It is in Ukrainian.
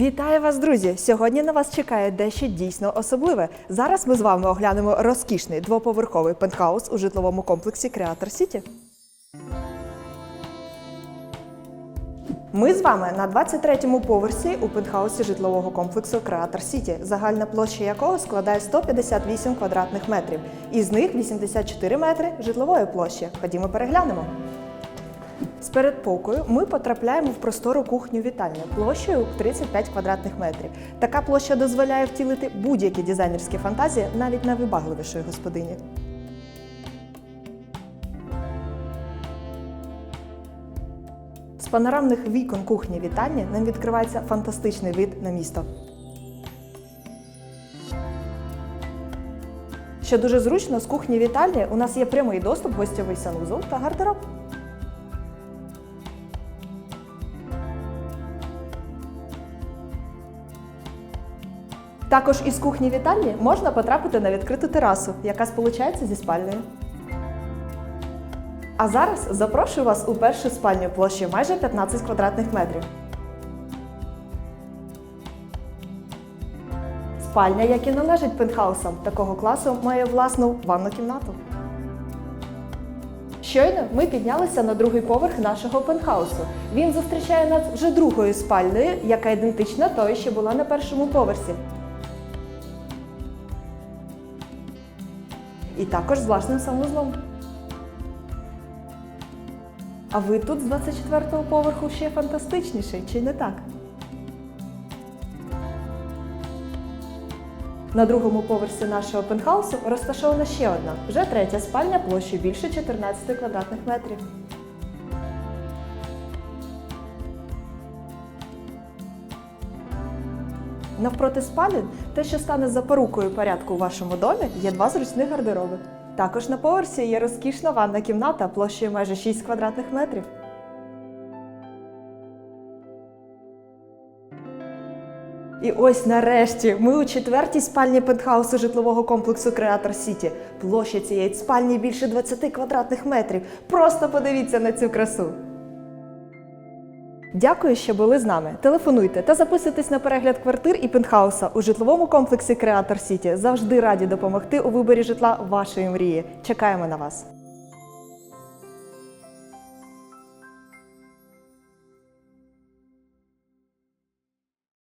Вітаю вас, друзі! Сьогодні на вас чекає дещо дійсно особливе. Зараз ми з вами оглянемо розкішний двоповерховий пентхаус у житловому комплексі Креатор Сіті. Ми з вами на 23-му поверсі у пентхаусі житлового комплексу Креатор Сіті, загальна площа якого складає 158 квадратних метрів. Із них 84 метри житлової площі. Ходімо переглянемо. З передпокою ми потрапляємо в простору кухню вітальню площею 35 квадратних метрів. Така площа дозволяє втілити будь-які дизайнерські фантазії навіть найвибагливішої господині. З панорамних вікон кухні вітальні нам відкривається фантастичний вид на місто. Що дуже зручно, з кухні вітальні у нас є прямий доступ гостьовий санузел та гардероб. Також із кухні вітальні можна потрапити на відкриту терасу, яка сполучається зі спальнею. А зараз запрошую вас у першу спальню площею майже 15 квадратних метрів. Спальня, як і належить пентхаусам такого класу, має власну ванну кімнату. Щойно ми піднялися на другий поверх нашого пентхаусу. Він зустрічає нас вже другою спальнею, яка ідентична тої, що була на першому поверсі. І також з власним санузлом. А ви тут з 24-го поверху ще фантастичніший, чи не так? На другому поверсі нашого пентхаусу розташована ще одна, вже третя спальня площею більше 14 квадратних метрів. Навпроти спалень, те, що стане запорукою порядку у вашому домі, є два зручних гардероби. Також на поверсі є розкішна ванна кімната площею майже 6 квадратних метрів. І ось нарешті ми у четвертій спальні пентхаусу житлового комплексу Креатор Сіті. Площа цієї спальні більше 20 квадратних метрів. Просто подивіться на цю красу. Дякую, що були з нами. Телефонуйте та записуйтесь на перегляд квартир і пентхауса у житловому комплексі Креатор Сіті. Завжди раді допомогти у виборі житла вашої мрії. Чекаємо на вас.